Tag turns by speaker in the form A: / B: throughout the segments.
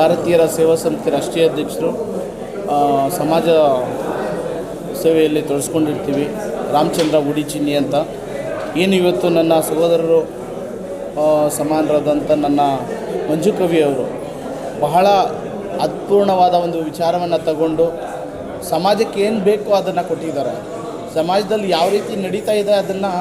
A: ಭಾರತೀಯರ ಸೇವಾ ಸಮಿತಿ ರಾಷ್ಟ್ರೀಯ ಅಧ್ಯಕ್ಷರು ಸಮಾಜ ಸೇವೆಯಲ್ಲಿ ತೊಡಸ್ಕೊಂಡಿರ್ತೀವಿ. ರಾಮಚಂದ್ರ ಉಡಿಚಿನ್ನಿ ಅಂತ. ಏನು ಇವತ್ತು ನನ್ನ ಸಹೋದರರು ಸಮಾನರಾದಂಥ ನನ್ನ ಮಂಜು ಕವಿಯವರು ಬಹಳ ಅತ್ಪೂರ್ಣವಾದ ಒಂದು ವಿಚಾರವನ್ನು ತಗೊಂಡು ಸಮಾಜಕ್ಕೆ ಏನು ಬೇಕೋ ಅದನ್ನು ಕೊಟ್ಟಿದ್ದಾರೆ. ಸಮಾಜದಲ್ಲಿ ಯಾವ ರೀತಿ ನಡೀತಾ ಇದೆ ಅದನ್ನು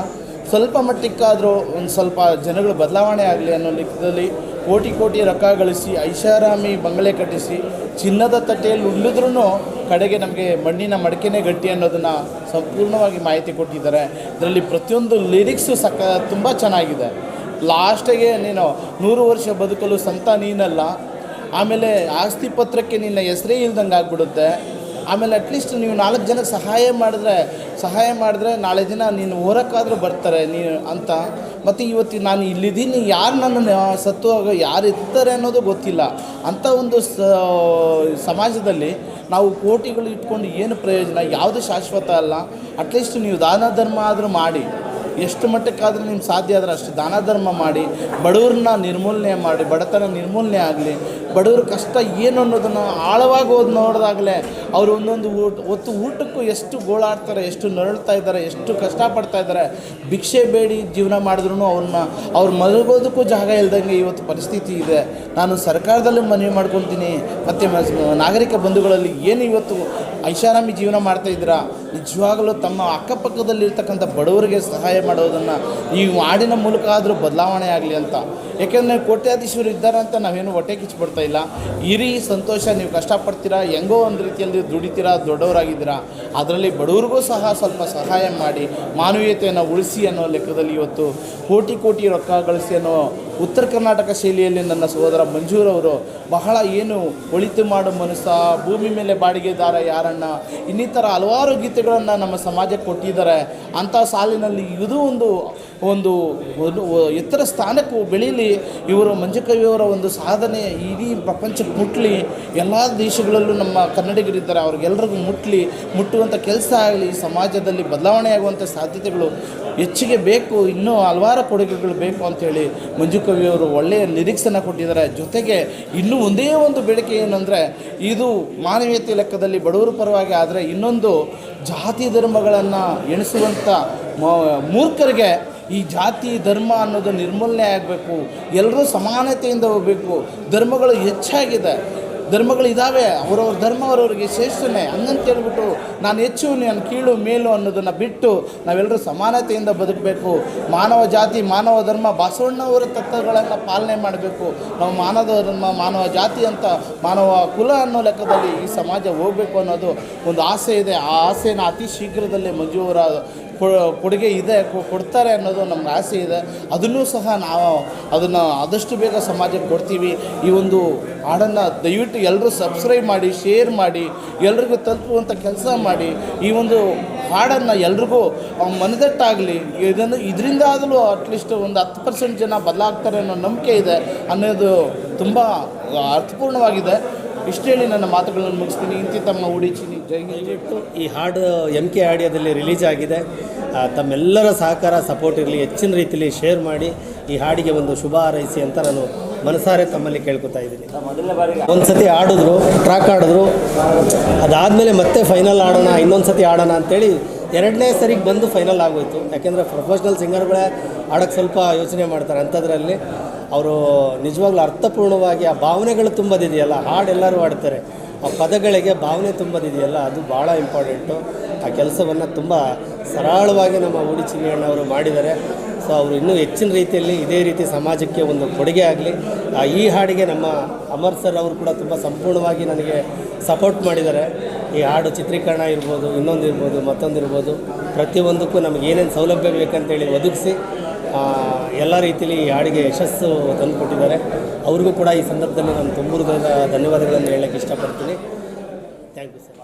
A: ಸ್ವಲ್ಪ ಮಟ್ಟಕ್ಕಾದರೂ ಒಂದು ಸ್ವಲ್ಪ ಜನಗಳು ಬದಲಾವಣೆ ಆಗಲಿ ಅನ್ನೋ ಲೆಕ್ಕದಲ್ಲಿ ಕೋಟಿ ಕೋಟಿ ರೊಕ್ಕ ಗಳಿಸಿ ಐಷಾರಾಮಿ ಬಂಗಲೆ ಕಟ್ಟಿಸಿ ಚಿನ್ನದ ತಟ್ಟೆಯಲ್ಲಿ ಉಳಿದ್ರೂ ಕಡೆಗೆ ನಮಗೆ ಮಣ್ಣಿನ ಮಡಕೆನೇ ಗಟ್ಟಿ ಅನ್ನೋದನ್ನು ಸಂಪೂರ್ಣವಾಗಿ ಮಾಹಿತಿ ಕೊಟ್ಟಿದ್ದಾರೆ. ಇದರಲ್ಲಿ ಪ್ರತಿಯೊಂದು ಲಿರಿಕ್ಸು ಸಕ ತುಂಬ ಚೆನ್ನಾಗಿದೆ. ಲಾಸ್ಟಿಗೆ ನೀನು ನೂರು ವರ್ಷ ಬದುಕಲು ಸಂತ ನೀನಲ್ಲ, ಆಮೇಲೆ ಆಸ್ತಿ ಪತ್ರಕ್ಕೆ ನಿನ್ನ ಹೆಸರೇ ಇಲ್ದಂಗೆ ಆಗ್ಬಿಡುತ್ತೆ, ಆಮೇಲೆ ಅಟ್ಲೀಸ್ಟ್ ನೀವು ನಾಲ್ಕು ಜನಕ್ಕೆ ಸಹಾಯ ಮಾಡಿದ್ರೆ ಸಹಾಯ ಮಾಡಿದ್ರೆ ನಾಳೆ ದಿನ ನೀನು ಓರಕ್ಕಾದರೂ ಬರ್ತಾರೆ ನೀನು ಅಂತ. ಮತ್ತು ಇವತ್ತು ನಾನು ಇಲ್ಲಿದ್ದೀನಿ, ಯಾರು ನನ್ನನ್ನು ಸತ್ತು ಯಾರು ಇರ್ತಾರೆ ಅನ್ನೋದು ಗೊತ್ತಿಲ್ಲ. ಅಂಥ ಒಂದು ಸಮಾಜದಲ್ಲಿ ನಾವು ಕೋಟಿಗಳು ಇಟ್ಕೊಂಡು ಏನು ಪ್ರಯೋಜನ? ಯಾವುದು ಶಾಶ್ವತ ಅಲ್ಲ. ಅಟ್ಲೀಸ್ಟ್ ನೀವು ದಾನ ಧರ್ಮ ಆದರೂ ಮಾಡಿ. ಎಷ್ಟು ಮಟ್ಟಕ್ಕಾದರೂ ನಿಮ್ಗೆ ಸಾಧ್ಯ ಆದರೆ ಅಷ್ಟು. ದಾನ ಧರ್ಮ ಮಾಡಿ, ಬಡವ್ರನ್ನ ನಿರ್ಮೂಲನೆ ಮಾಡಿ, ಬಡತನ ನಿರ್ಮೂಲನೆ ಆಗಲಿ ಬಡವ್ರ ಕಷ್ಟ ಏನು ಅನ್ನೋದನ್ನು ಆಳವಾಗಿ ಓದಿ ನೋಡಿದಾಗಲೇ ಅವರು ಒಂದೊಂದು ಊಟ ಒತ್ತು ಊಟಕ್ಕೂ ಎಷ್ಟು ಗೋಳಾಡ್ತಾರೆ, ಎಷ್ಟು ನರಳ್ತಾ ಇದ್ದಾರೆ, ಎಷ್ಟು ಕಷ್ಟಪಡ್ತಾ ಇದ್ದಾರೆ, ಭಿಕ್ಷೆ ಬೇಡಿ ಜೀವನ ಮಾಡಿದ್ರು ಅವ್ರನ್ನ, ಅವ್ರು ಮಲಗೋದಕ್ಕೂ ಜಾಗ ಇಲ್ದಂಗೆ ಇವತ್ತು ಪರಿಸ್ಥಿತಿ ಇದೆ. ನಾನು ಸರ್ಕಾರದಲ್ಲೂ ಮನವಿ ಮಾಡ್ಕೊತೀನಿ. ಮತ್ತು ನಾಗರಿಕ ಬಂಧುಗಳಲ್ಲಿ ಏನು ಇವತ್ತು ಐಷಾರಾಮಿ ಜೀವನ ಮಾಡ್ತಾ ಇದ್ದೀರಾ? ನಿಜವಾಗಲೂ ತಮ್ಮ ಅಕ್ಕಪಕ್ಕದಲ್ಲಿರ್ತಕ್ಕಂಥ ಬಡವರಿಗೆ ಸಹಾಯ ಮಾಡೋದನ್ನು ಈ ಹಾಡಿನ ಮೂಲಕ ಆದರೂ ಬದಲಾವಣೆ ಆಗಲಿ ಅಂತ. ಯಾಕೆಂದರೆ ಕೋಟ್ಯಾಧೀಶರು ಇದ್ದಾರೆ ಅಂತ ನಾವೇನು ಹೊಟ್ಟೆ ಕಿಚ್ಚಿಬಿಡ್ತಾ ಇಲ್ಲ. ಇರಿ, ಸಂತೋಷ, ನೀವು ಕಷ್ಟಪಡ್ತೀರಾ? ಹೆಂಗೋ ಒಂದು ರೀತಿಯಲ್ಲಿ ದುಡಿತೀರಾ? ದೊಡ್ಡವರಾಗಿದ್ದೀರಾ? ಅದರಲ್ಲಿ ಬಡವ್ರಿಗೂ ಸಹ ಸ್ವಲ್ಪ ಸಹಾಯ ಮಾಡಿ, ಮಾನವೀಯತೆಯನ್ನು ಉಳಿಸಿ ಅನ್ನೋ ಲೆಕ್ಕದಲ್ಲಿ ಇವತ್ತು ಕೋಟಿ ಕೋಟಿ ರೊಕ್ಕ ಗಳಿಸಿ ಅನ್ನೋ ಉತ್ತರ ಕರ್ನಾಟಕ ಶೈಲಿಯಲ್ಲಿ ನನ್ನ ಸಹೋದರ ಮಂಜೂರವರು ಬಹಳ ಏನು ಒಳಿತು ಮಾಡೋ ಮನಸ್ಸ, ಭೂಮಿ ಮೇಲೆ ಬಾಡಿಗೆದಾರ ಯಾರಣ್ಣ ಇನ್ನಿತರ ಹಲವಾರು ಗೀತೆಗಳನ್ನು ನಮ್ಮ ಸಮಾಜಕ್ಕೆ ಕೊಟ್ಟಿದ್ದಾರೆ. ಅಂಥ ಸಾಲಿನಲ್ಲಿ ಇದು ಒಂದು ಒಂದು ಎತ್ತರ ಸ್ಥಾನಕ್ಕೂ ಬೆಳೀಲಿ. ಇವರು ಮಂಜು ಕವಿಯವರ ಒಂದು ಸಾಧನೆ ಇಡೀ ಪ್ರಪಂಚಕ್ಕೆ ಮುಟ್ಲಿ. ಎಲ್ಲ ದೇಶಗಳಲ್ಲೂ ನಮ್ಮ ಕನ್ನಡಿಗರಿದ್ದಾರೆ. ಅವ್ರಿಗೆಲ್ಲರಿಗೂ ಮುಟ್ಲಿ. ಮುಟ್ಟುವಂಥ ಕೆಲಸ ಆಗಲಿ ಸಮಾಜದಲ್ಲಿ ಬದಲಾವಣೆ ಆಗುವಂಥ ಸಾಧ್ಯತೆಗಳು ಹೆಚ್ಚಿಗೆ ಬೇಕು, ಇನ್ನೂ ಹಲವಾರು ಕೊಡುಗೆಗಳು ಬೇಕು ಅಂಥೇಳಿ ಮಂಜು ಕವಿಯವರು ಒಳ್ಳೆಯ ನಿರೀಕ್ಷೆಯನ್ನು ಕೊಟ್ಟಿದ್ದಾರೆ. ಜೊತೆಗೆ ಇನ್ನೂ ಒಂದೇ ಒಂದು ಬೇಡಿಕೆ ಏನಂದರೆ, ಇದು ಮಾನವೀಯತೆ ಲೆಕ್ಕದಲ್ಲಿ ಬಡವರ ಪರವಾಗಿ ಆದರೆ ಇನ್ನೊಂದು ಜಾತಿ ಧರ್ಮಗಳನ್ನು ಎಣಿಸುವಂಥ ಮೂರ್ಖರಿಗೆ ಈ ಜಾತಿ ಧರ್ಮ ಅನ್ನೋದು ನಿರ್ಮೂಲನೆ ಆಗಬೇಕು. ಎಲ್ಲರೂ ಸಮಾನತೆಯಿಂದ ಹೋಗಬೇಕು. ಧರ್ಮಗಳು ಹೆಚ್ಚಾಗಿದೆ. ಧರ್ಮಗಳು ಇದ್ದಾವೆ ಅವರವ್ರ ಧರ್ಮ ಅವರವ್ರಿಗೆ ಶ್ರೇಷ್ಠನೇ. ಹಂಗಂತ ಹೇಳ್ಬಿಟ್ಟು ನಾನು ಹೆಚ್ಚು, ನಾನು ಕೀಳು, ಮೇಲು ಅನ್ನೋದನ್ನು ಬಿಟ್ಟು ನಾವೆಲ್ಲರೂ ಸಮಾನತೆಯಿಂದ ಬದುಕಬೇಕು. ಮಾನವ ಜಾತಿ, ಮಾನವ ಧರ್ಮ ಬಸವಣ್ಣವರ ತತ್ವಗಳನ್ನು ಪಾಲನೆ ಮಾಡಬೇಕು. ನಾವು ಮಾನವ ಧರ್ಮ, ಮಾನವ ಜಾತಿ ಅಂತ ಮಾನವ ಕುಲ ಅನ್ನೋ ಲೆಕ್ಕದಲ್ಲಿ ಈ ಸಮಾಜ ಹೋಗಬೇಕು ಅನ್ನೋದು ಒಂದು ಆಸೆ ಇದೆ. ಆ ಆಸೆನ ಅತಿ ಶೀಘ್ರದಲ್ಲೇ ಮಂಜುವರ ಕೊ- ಕೊಡುಗೆ ಇದೆ ಕೊಡ್ತಾರೆ ಅನ್ನೋದು ನಮ್ಗೆ ಆಸೆ ಇದೆ. ಅದನ್ನೂ ಸಹ ನಾವು ಅದನ್ನು ಆದಷ್ಟು ಬೇಗ ಸಮಾಜಕ್ಕೆ ಕೊಡ್ತೀವಿ. ಈ ಒಂದು ಹಾಡನ್ನು ದಯವಿಟ್ಟು ಎಲ್ಲರೂ ಸಬ್ಸ್ಕ್ರೈಬ್ ಮಾಡಿ ಶೇರ್ ಮಾಡಿ, ಎಲ್ರಿಗೂ ತಲುಪುವಂಥ ಕೆಲಸ ಮಾಡಿ, ಈ ಒಂದು ಹಾಡನ್ನು ಎಲ್ರಿಗೂ ಮನದಟ್ಟಾಗಲಿ, ಇದನ್ನು ಇದರಿಂದ ಆದರೂ ಅಟ್ಲೀಸ್ಟ್ ಒಂದು ಹತ್ತು ಪರ್ಸೆಂಟ್ ಜನ ಬದಲಾಗ್ತಾರೆ ಅನ್ನೋ ನಂಬಿಕೆ ಇದೆ ಅನ್ನೋದು ತುಂಬ ಅರ್ಥಪೂರ್ಣವಾಗಿದೆ. ಇಷ್ಟು ಹೇಳಿ ನನ್ನ ಮಾತುಗಳನ್ನು ಮುಗಿಸ್ತೀನಿ. ಇಂತಿ ತಮ್ಮ ಉಡಿಚಿನಿ ಜೈ.
B: ಈ ಹಾಡು ಎಂ ಕೆ ಆಡಿಯೋದಲ್ಲಿ ರಿಲೀಸ್ ಆಗಿದೆ. ತಮ್ಮೆಲ್ಲರ ಸಹಕಾರ ಸಪೋರ್ಟ್ ಇರಲಿ, ಹೆಚ್ಚಿನ ರೀತಿಯಲ್ಲಿ ಶೇರ್ ಮಾಡಿ ಈ ಹಾಡಿಗೆ ಒಂದು ಶುಭ ಹಾರೈಸಿ ಅಂತ ನಾನು ಮನಸಾರೆ ತಮ್ಮಲ್ಲಿ ಕೇಳ್ಕೊತಾ ಇದ್ದೀನಿ. ಒಂದು ಸತಿ ಆಡಿದ್ರು ಟ್ರ್ಯಾಕ್ ಆಡಿದ್ರು ಅದಾದಮೇಲೆ ಮತ್ತೆ ಫೈನಲ್ ಆಡೋಣ ಇನ್ನೊಂದು ಸತಿ ಆಡೋಣ ಅಂತೇಳಿ ಎರಡನೇ ಸರಿಗೆ ಬಂದು ಫೈನಲ್ ಆಗೋಯ್ತು. ಯಾಕೆಂದರೆ ಪ್ರೊಫೆಷ್ನಲ್ ಸಿಂಗರ್ಗಳೇ ಆಡೋಕ್ಕೆ ಸ್ವಲ್ಪ ಯೋಚನೆ ಮಾಡ್ತಾರೆ. ಅಂಥದ್ರಲ್ಲಿ ಅವರು ನಿಜವಾಗ್ಲೂ ಅರ್ಥಪೂರ್ಣವಾಗಿ ಆ ಭಾವನೆಗಳು ತುಂಬದಿದೆಯಲ್ಲ ಹಾಡು ಎಲ್ಲರೂ ಹಾಡ್ತಾರೆ. ಆ ಪದಗಳಿಗೆ ಭಾವನೆ ತುಂಬದಿದೆಯಲ್ಲ ಅದು ಭಾಳ ಇಂಪಾರ್ಟೆಂಟು ಆ ಕೆಲಸವನ್ನು ತುಂಬ ಸರಳವಾಗಿ ನಮ್ಮ ಉಡಿ ಚಿನ್ನಣ್ಣವರು ಮಾಡಿದ್ದಾರೆ. ಸೊ ಅವರು ಇನ್ನೂ ಹೆಚ್ಚಿನ ರೀತಿಯಲ್ಲಿ ಇದೇ ರೀತಿ ಸಮಾಜಕ್ಕೆ ಒಂದು ಕೊಡುಗೆ ಆಗಲಿ. ಈ ಹಾಡಿಗೆ ನಮ್ಮ ಅಮರ್ ಸರ್ ಅವರು ಕೂಡ ತುಂಬ ಸಂಪೂರ್ಣವಾಗಿ ನನಗೆ ಸಪೋರ್ಟ್ ಮಾಡಿದ್ದಾರೆ. ಈ ಹಾಡು ಚಿತ್ರೀಕರಣ ಇರ್ಬೋದು ಇನ್ನೊಂದು ಇರ್ಬೋದು ಮತ್ತೊಂದು ಇರ್ಬೋದು. ಪ್ರತಿಯೊಂದಕ್ಕೂ ನಮಗೆ ಏನೇನು ಸೌಲಭ್ಯ ಬೇಕಂತೇಳಿ ಒದಗಿಸಿ ಆ, ಎಲ್ಲ ರೀತಿಯಲ್ಲಿ ಈ ಹಾಡಿಗೆ ಯಶಸ್ಸು ತಂದುಕೊಟ್ಟಿದ್ದಾರೆ. ಅವ್ರಿಗೂ ಕೂಡ ಈ ಸಂದರ್ಭದಲ್ಲಿ ನಾನು ತುಂಬ ಧನ್ಯವಾದಗಳನ್ನು ಹೇಳೋಕ್ಕೆ ಇಷ್ಟಪಡ್ತೀನಿ. Thank you sir